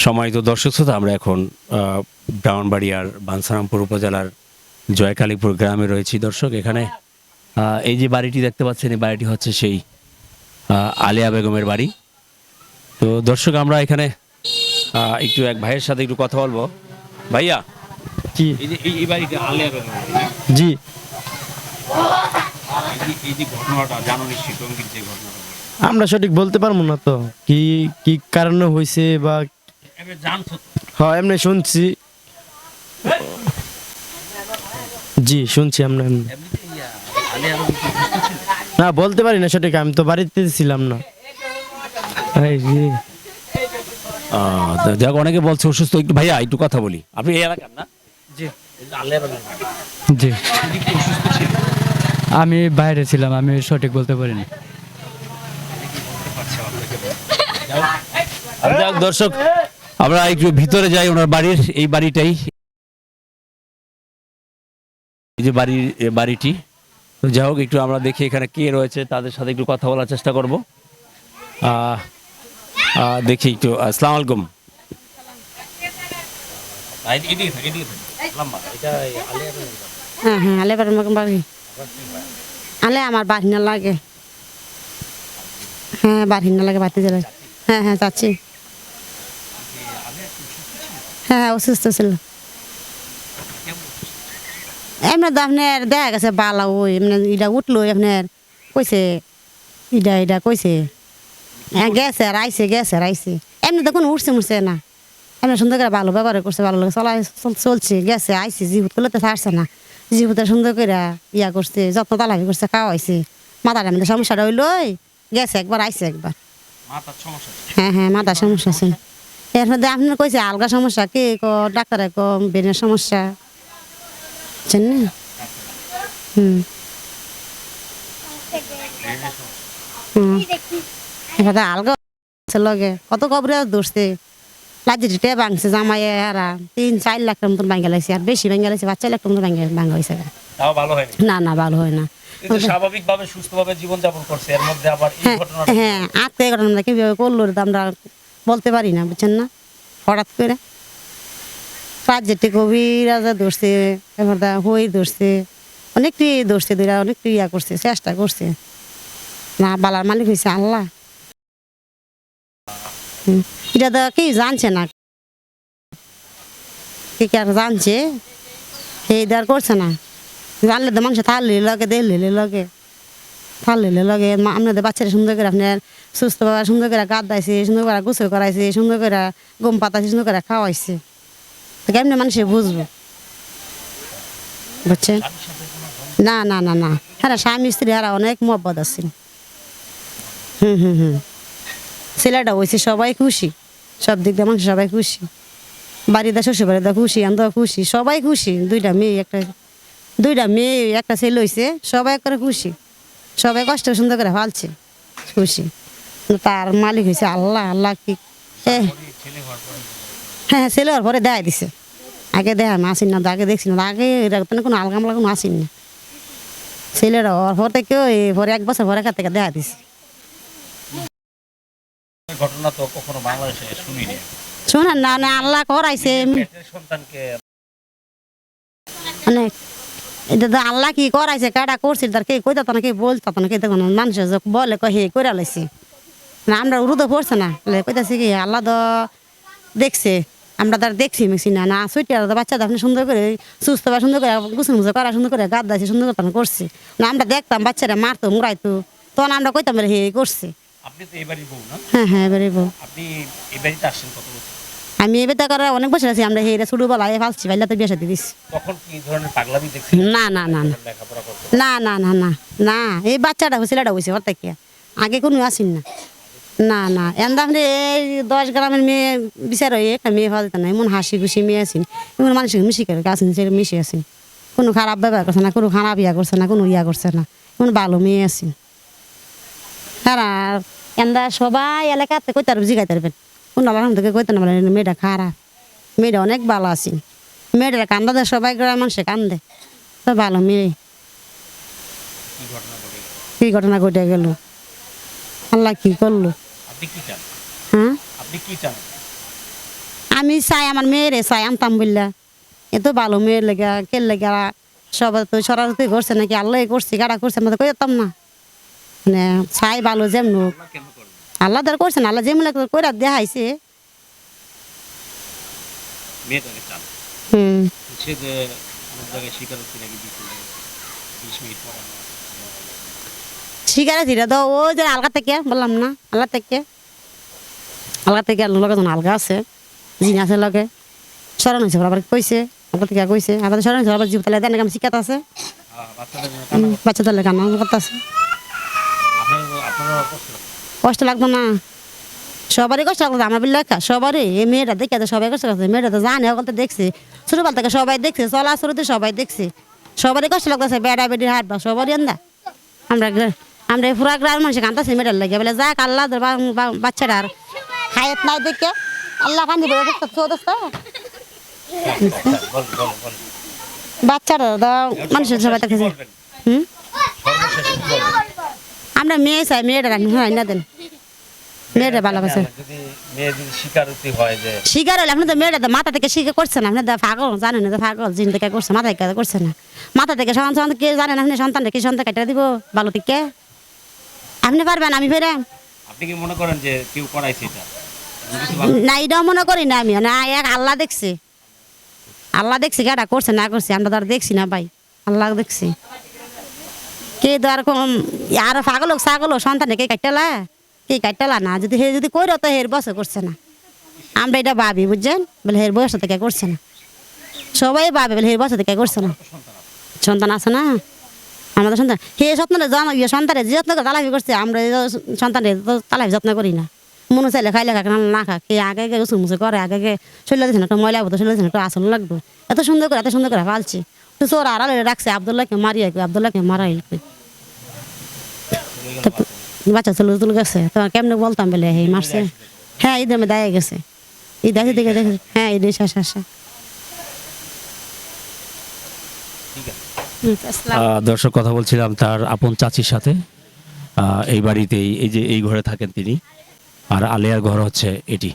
সম্মানিত দর্শক শ্রোতা আমরা এখন ব্রাহ্মণবাড়িয়ার বাঞ্ছারামপুর উপজেলার জয়কালীপুর গ্রামে রয়েছি। দর্শক এখানে এই যে বাড়িটি দেখতে পাচ্ছেন এই বাড়িটি হচ্ছে সেই আলিয়া বেগমের বাড়ি। তো দর্শক আমরা এখানে একটু এক ভাইয়ের সাথে একটু কথা বলব। ভাইয়া জি। এই বাড়িটা আলিয়া না? জি। এই যে- ঘটনাটা জানো নিশ্চয়ই যে ঘটনাটা। আমরা সঠিক বলতে পারব না তো। কি কি কারণে হয়েছে বা? হ্যাঁ এমনি শুনছি। জি শুনছি আমরা এমনি। না বলতে পারি না সঠিক আমি তো বাড়িতে ছিলাম না। এই জি। আহ, তো যাক অনেকে বলছে অসুস্থ একটু ভাইয়া একটু কথা বলি। আপনি এই এলাকার না? জি। আমি বাইরে ছিলাম আমি সঠিক বলতে পারিনি। দর্শক আমরা একটু ভিতরে যাই ওনার বাড়ির এই বাড়িটাই। এই যে বাড়ির বাড়িটি। যাই হোক একটু আমরা দেখি এখানে কে রয়েছে তাদের সাথে একটু কথা বলার চেষ্টা করব। দেখি একটু আসসালামু আলাইকুম। হ্যাঁ হ্যাঁ আলে বাড়ি। আলে আমার লাগে। হ্যাঁ লাগে বাড়িতে হ্যাঁ হ্যাঁ যাচ্ছি। হ্যাঁ হ্যাঁ অসুস্থ ছিল। এমনি তো আপনার দেখা গেছে বালা ওই এমনি ইটা উঠল আপনার কইছে ইটা ইটা কইছে। হ্যাঁ গেছে আর আইসে গেছে আর আইসে এমনি তো কোনো উঠছে মুঠছে না। এমনি সুন্দর করে ভালো ব্যবহার করছে ভালো লাগে চলাই চল- চলছে গেছে আইসে জিহুত করলে তো ছাড়ছে না। জিহুতে সুন্দর করে ইয়া করছে যত্ন তালামি করছে খাওয়াইছে। মাথার মধ্যে সমস্যাটা হইল গেছে একবার আইসে একবার। হ্যাঁ হ্যাঁ মাথার সমস্যা আছে এর মধ্যে আপনার কইছে আলগা সমস্যা কে? ক ডাক্তারে ক ব্রেনের সমস্যা। বুঝছেন না? হুম। হুম। এবার আলগা লগে। কত কবরে দোষতে লাজি টিটে ভাঙছে জামাই হারা। তিন চার লাখ টাকা মতন ভাঙ্গা লাগছে আর বেশি ভাঙ্গা লাগছে বাচ্চা লাখ টাকা মতন ভাঙ্গা ভাঙ্গা হয়েছে না না ভালো হয় না। স্বাভাবিকভাবে সুস্থভাবে জীবনযাপন করছে এর মধ্যে আবার এই হ্যাঁ হ্যাঁ আত্মীয় ঘটনা কীভাবে করল আমরা বলতে পারি না, বুঝছেন না? হঠাৎ করে রাজ্যেরটি কবিরাজা ধরছে, এবার দা হই ধরছে অনেকটি ধরছে দুইরা অনেকটি ইয়া করছে, চেষ্টা করছে। না, বালার মালিক হয়েছে আল্লাহ। এটা তো কি জানছে না। কি আর জানছে? এই দেওয়ার করছে না। জানলে তো মানুষ থাকলে লগে দেখলে লগে। ফাললে লগে মা- আপনাদের বাচ্চারা সুন্দর করে আপনার সুস্থ সুস্থভাবে সুন্দর করে গাদ দাইছে, সুন্দর করে গোসল করাইছে, সুন্দর করে গম পাতাইছে সুন্দর করে খাওয়াইছে। তো কেমনি মানুষে বুঝব? বুঝছেন? না না না না। হ্যাঁ স্বামী, স্ত্রী হারা অনেক মহব্বত আছে। হুম হুম হুম। ছেলেটা হয়েছে সবাই খুশি। সব দিক দিয়ে মানুষ সবাই খুশি। বাড়িতে শ্বশুর বাড়িতে খুশি আমরা খুশি। সবাই খুশি। দুইটা মেয়ে, একটা দুইটা মেয়ে, একটা ছেলে হয়েছে সবাই করে খুশি। সবাই কষ্ট সুন্দর করে ফালছে খুশি। তার মালিক হয়েছে আল্লাহ আল্লাহ কি হ্যাঁ হ্যাঁ ছেলে হওয়ার পরে দেয় দিছে। আগে দেখা আমি আসিন না আগে দেখছি না আগে এরকম কোনো আলগামলা কোনো আসিন না। ছেলেরা হওয়ার পর থেকে ওই পরে এক বছর পরে থেকে দেখা দিছে। ঘটনা তো কখনো বাংলাদেশে শুনিনি। শোনেন না না আল্লাহ করাইছে। মানে এটা তো আল্লাহ কি করাইছে? কাটা করছিল তার কে কইতা না কে বলতা না কে দেখুন মানুষ যে বলে কই হে করে লাইছে। না আমরা উরুদো পড়ছে না। বলে কইতাছি কি আল্লাহ তো দেখছে আমরা তার দেখছি মেছি না না সুইটি আর বাচ্চাদের আপনি সুন্দর করে সুস্থ বা সুন্দর করে গুছন মুছে করা সুন্দর করে গাদ দাইছে সুন্দর করে করছে। না আমরা দেখতাম বাচ্চারা মারতো মুড়াইতো তখন আমরা কইতাম রে হে করছে। আপনি তো এবারই বউ না? হ্যাঁ হ্যাঁ এবারে বউ। আপনি বাড়িতে আসছেন কত বছর? আমি এবার তো করে অনেক বছর আছি আমরা হেরে ছোটবেলায় ফালছি পাইলে তো বিয়ে সাথে দিছি তখন কি ধরনের পাগলামি দেখছেন না না না না। না না না না না। এই বাচ্চাটা ছেলেটা হয়েছে ওর থেকে। আগে কোনো আসেন না। না না এন্দা আপনি এই দশ গ্রামের মেয়ে বিচার হয়ে একটা মেয়ে পাওয়া যেত না এমন হাসি খুশি মেয়ে আছেন এমন মানুষের মিশি করে আসেন সেটা মিশে আছেন কোনো খারাপ ব্যবহার করছে না কোনো খারাপ ইয়া করছে না কোনো ইয়া করছে না এমন ভালো মেয়ে আছেন তারা এন্দা সবাই এলাকাতে কইতে পারবে জিগাইতে পারবেন কোনো আল্লাহ থেকে কইতে না মেয়েটা খারাপ মেয়েটা অনেক ভালো আছেন মেয়েটা কান্দা দেয় সবাই গ্রামের মানুষে কান্দে। তো ভালো মেয়ে। কি ঘটনা ঘটে গেল? আল্লাহ কি করল? হ্যাঁ? আমি চাই আমার মেয়েরে চাই আনতাম বললা এত ভালো মেয়ের লেগে কে লেগে? সবাই তো সরাসরি করছে নাকি? আল্লাহ করছে কারা করছে? আমরা তো কই না। মানে চাই ভালো যেমন। আল্লাহ দ্বারা করছেন আল্লাহ করে দেখাইছে। হুম। সে যে অনেক জায়গায় স্বীকারোক্তি নাকি দিচ্ছে বিশ মিনিট পড়ানো শিকারে ধীরে তো ও যে আলগা থেকে বললাম না আল্লাহ থেকে। আলগা থেকে লগে যখন আলগা আছে জিন আছে লগে। হয়েছে আবার কইছে আবার থেকে কইছে। আবার স্মরণ হয়েছে আবার জীব তালে দেন আছে। বাচ্চাদের করে। কান্না করতে আছে আপনারা কষ্ট লাগে। লাগতো না। সবারই কষ্ট লাগতো আমার লেখা সবারই। এই মেয়েটা দেখে তো সবাই কষ্ট লাগছে মেয়েটা তো জানে ওখান থেকে দেখছে। ছোটবেলা থেকে সবাই দেখছে চলা শুরুতে সবাই দেখছে। সবারই কষ্ট লাগতেছে বেড়া বেড়ির হাট বা সবারই আন্দা আমরা আমরা পুরা গ্রামের মানুষ কান্দাছি মেয়েটার লাগে। বলে যাক আল্লাহ বাচ্চাটা আর হায়াত নাই দেখে। আল্লাহ কান্দি বলে বল বল। বাচ্চারা তো মানুষের সবাই দেখেছে। হুম? আমরা মেয়ে চাই মেয়েটা রাখি হয় না দেন। মেয়েটা ভালোবাসে। শিকার হলে আপনি তো মেয়েটা তো মাথা থেকে শিখে করছে না আপনি তো পাগল জানেন না তো পাগল জিন থেকে করছে মাথা থেকে করছে না? মাথা থেকে সন্তান সন্তান কে জানেন আপনি সন্তান কি সন্তান কেটে দিব? ভালো থেকে আপনি পারবেন আমি ফেরে। আপনি কি মনে করেন যে কেউ করাইছে এটা? না এটাও মনে করি না আমি না এক আল্লাহ দেখছি। আল্লাহ দেখছি কেটা করছে না করছে আমরা তো আর দেখছি না ভাই। আল্লাহ দেখছি। কে তো আর পাগল হোক, ছাগল হোক সন্তান কে কাটলা কে কাটলা না? যদি হে যদি কইরো তো হের বসে করছে না। আমরা এটা ভাবি, বুঝছেন? বলে হের বয়স থেকে করছে না? সবাই ভাবে বলে হের বয়স থেকে করছে না। সন্তান আছে না? আমাদের সন্তান হে সন্তানের জন- ইয়ে সন্তানের যত্ন করে করছে, আমরা সন্তানের তো তালাফি যত্ন করি না। মনে চাইলে খাইলে খাক না খাক, কে আগে আগে উসুম মুসে করে, আগে আগে শরীর দিচ্ছে না, একটু ময়লা হতো শরীর দিচ্ছে না, একটু আসন লাগবে। এত সুন্দর করে, এত সুন্দর করে ফালছে চোর আড়ালে রাখছে আবদুল্লাহকে মারিয়া আবদুল্লাহকে মারাই বাচ্চা চলে তুলে গেছে তোমার কেমনে বলতাম বলে হে মারছে? হ্যাঁ ঈদের মধ্যে দেয়া গেছে। ঈদ আছে দিকে দেখে হ্যাঁ ঈদ আসা ঠিক আছে আহ, দর্শক কথা বলছিলাম তার আপন চাচির সাথে। আহ, এই বাড়িতেই এই যে এই ঘরে থাকেন তিনি। আর আলিয়ার ঘর হচ্ছে এটি।